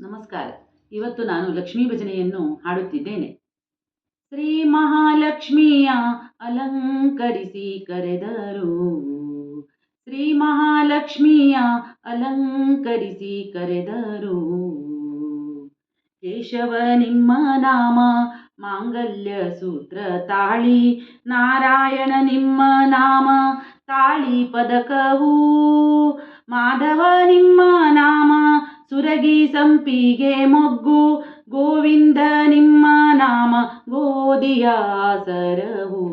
ನಮಸ್ಕಾರ. ಇವತ್ತು ನಾನು ಲಕ್ಷ್ಮೀ ಭಜನೆಯನ್ನು ಹಾಡುತ್ತಿದ್ದೇನೆ. ಶ್ರೀ ಮಹಾಲಕ್ಷ್ಮಿಯ ಅಲಂಕರಿಸಿ ಕರೆದರು. ಶ್ರೀ ಮಹಾಲಕ್ಷ್ಮಿಯ ಅಲಂಕರಿಸಿ ಕರೆದರು. ಕೇಶವ ನಿಮ್ಮ ನಾಮ, ಮಾಂಗಲ್ಯ ಸೂತ್ರ ತಾಳಿ. ನಾರಾಯಣ ನಿಮ್ಮ ನಾಮ, ತಾಳಿ ಪದಕವು. ಮಾಧವ ನಿಮ್ಮ ನಾಮ ಸುರಗಿ ಸಂಪಿಗೆ ಮೊಗ್ಗು. ಗೋವಿಂದ ನಿಮ್ಮ ನಾಮ ಗೋಧಿಯ ಸರವು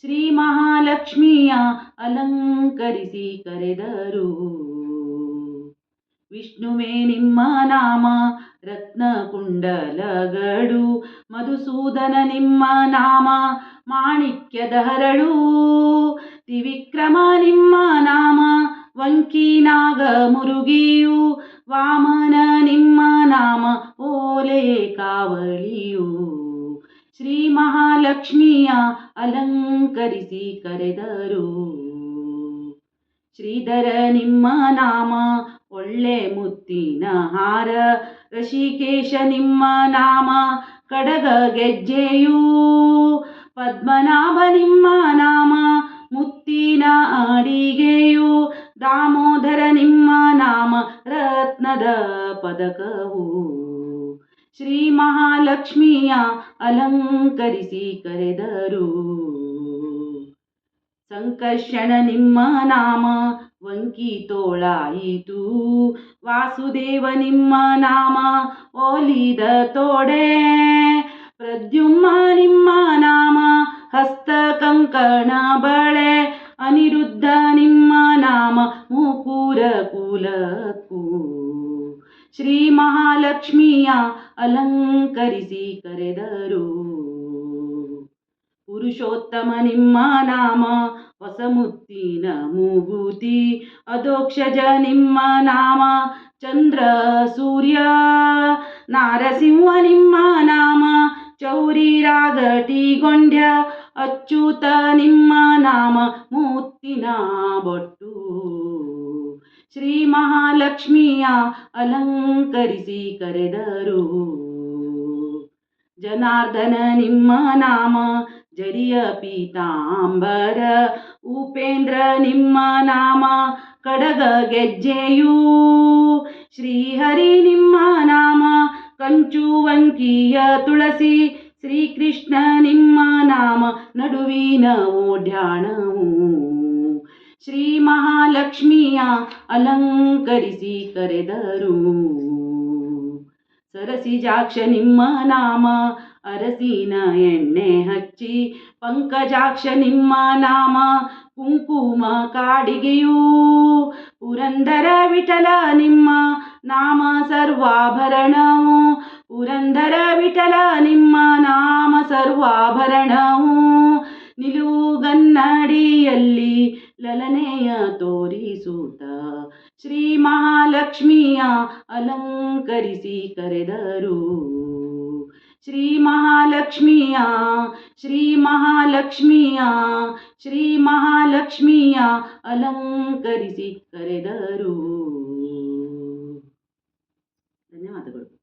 ಶ್ರೀ ಮಹಾಲಕ್ಷ್ಮಿಯ ಅಲಂಕರಿಸಿ ಕರೆದರು. ವಿಷ್ಣುವೇ ನಿಮ್ಮ ನಾಮ ರತ್ನ ಕುಂಡಲಗಳು ಮಧುಸೂದನ ನಿಮ್ಮ ನಾಮ ಮಾಣಿಕ್ಯದ ಹರಳು ತ್ರಿವಿಕ್ರಮ ನಿಮ್ಮ ನಾಮ ವಂಕಿ ನಾಗ ಮುರುಗಿಯು. ವಾಮನ ನಿಮ್ಮ ನಾಮ ಓಲೆ ಕಾವಳಿಯು ಶ್ರೀ ಮಹಾಲಕ್ಷ್ಮಿಯ ಅಲಂಕರಿಸಿ ಕರೆದರು. ಶ್ರೀಧರ ನಿಮ್ಮ ನಾಮ ಒಳ್ಳೆ ಮುತ್ತಿನ ಹಾರ. ಋಷಿಕೇಶ ನಿಮ್ಮ ನಾಮ ಕಡಗ ಗೆಜ್ಜೆಯೂ. ಪದ್ಮನಾಭ ನಿಮ್ಮ ನಾಮ ಮುತ್ತಿನ ಅಡಿಗೆಯು. ದಾಮೋದರ ನಿಮ್ಮ ನಾಮ ರತ್ನದ ಪದಕವು. ಶ್ರೀ ಮಹಾಲಕ್ಷ್ಮಿಯ ಅಲಂಕರಿಸಿ ಕರೆದರು. ಸಂಕರ್ಷಣ ನಿಮ್ಮ ನಾಮ ವಂಕಿ ತೋಳಾಯಿತು ವಾಸುದೇವ ನಿಮ್ಮ ನಾಮ ಓಲಿದ ತೋಡೆ. ಪ್ರದ್ಯುಮ್ಮ ನಿಮ್ಮ ನಾಮ ಹಸ್ತ ಕಂಕಣ ಬಳೆ. ಅನಿರುದ್ಧ ನಿಮ್ಮ ನಾಮ ಮುಕುರ ಕುಲಕ್ಕೂ. ಶ್ರೀ ಮಹಾಲಕ್ಷ್ಮಿಯ ಅಲಂಕರಿಸಿ ಕರೆದರು. ಪುರುಷೋತ್ತಮ ನಿಮ್ಮ ನಾಮ ಹೊಸಮುತ್ತಿನ ಮೂಗುತಿ. ಅಧೋಕ್ಷಜ ನಿಮ್ಮ ನಾಮ ಚಂದ್ರ, ಸೂರ್ಯ. ನಾರಸಿಂಹ ನಿಮ್ಮ ನಾಮ ಚೌರಿ ರಾಗಟಿಗೊಂಡ್ಯ ಅಚ್ಯುತ ನಿಮ್ಮ ನಾಮ ಮೂರ್ತಿನ ಬೊಟ್ಟು. ಶ್ರೀ ಮಹಾಲಕ್ಷ್ಮಿಯ ಅಲಂಕರಿಸಿ ಕರೆದರು. ಜನಾರ್ದನ ನಿಮ್ಮ ನಾಮ, ಜರಿಯ ಪೀತಾಂಬರ. ಉಪೇಂದ್ರ ನಿಮ್ಮ ನಾಮ, ಕಡಗ ಗೆಜ್ಜೆಯೂ. ಶ್ರೀಹರಿ ನಿಮ್ಮ ನಾಮ ಕಂಚುವಂಕಿಯ ತುಳಸಿ. ಶ್ರೀಕೃಷ್ಣ ನಿಮ್ಮ ನಾಮ ಓ ಓಡ್ಯಾಣವು. ಶ್ರೀ ಮಹಾಲಕ್ಷ್ಮಿಯ ಅಲಂಕರಿಸಿ ಕರೆದರು. ಸರಸಿಜಾಕ್ಷ ನಿಮ್ಮ ನಾಮ, ಅರಸಿನ ಎಣ್ಣೆ ಹಚ್ಚಿ, ಪಂಕಜಾಕ್ಷ ನಿಮ್ಮ ನಾಮ, ಕುಂಕುಮ ಕಾಡಿಗೆಯೂ. ಪುರಂದರ ವಿಠಲ ನಿಮ್ಮ ನಾಮ ಸರ್ವಾಭರಣವು. ಪುರಂದರ ವಿಠಲ ನಿಮ್ಮ ನಾಮ ಸರ್ವಾಭರಣವು ಸೂತ. ಶ್ರೀ ಮಹಾಲಕ್ಷ್ಮಿಯ ಅಲಂಕರಿಸಿ ಕರೆದರು. ಶ್ರೀ ಮಹಾಲಕ್ಷ್ಮಿಯ ಶ್ರೀ ಮಹಾಲಕ್ಷ್ಮಿಯ ಶ್ರೀ ಮಹಾಲಕ್ಷ್ಮಿಯ ಅಲಂಕರಿಸಿ ಕರೆದರು. ಧನ್ಯವಾದಗಳು.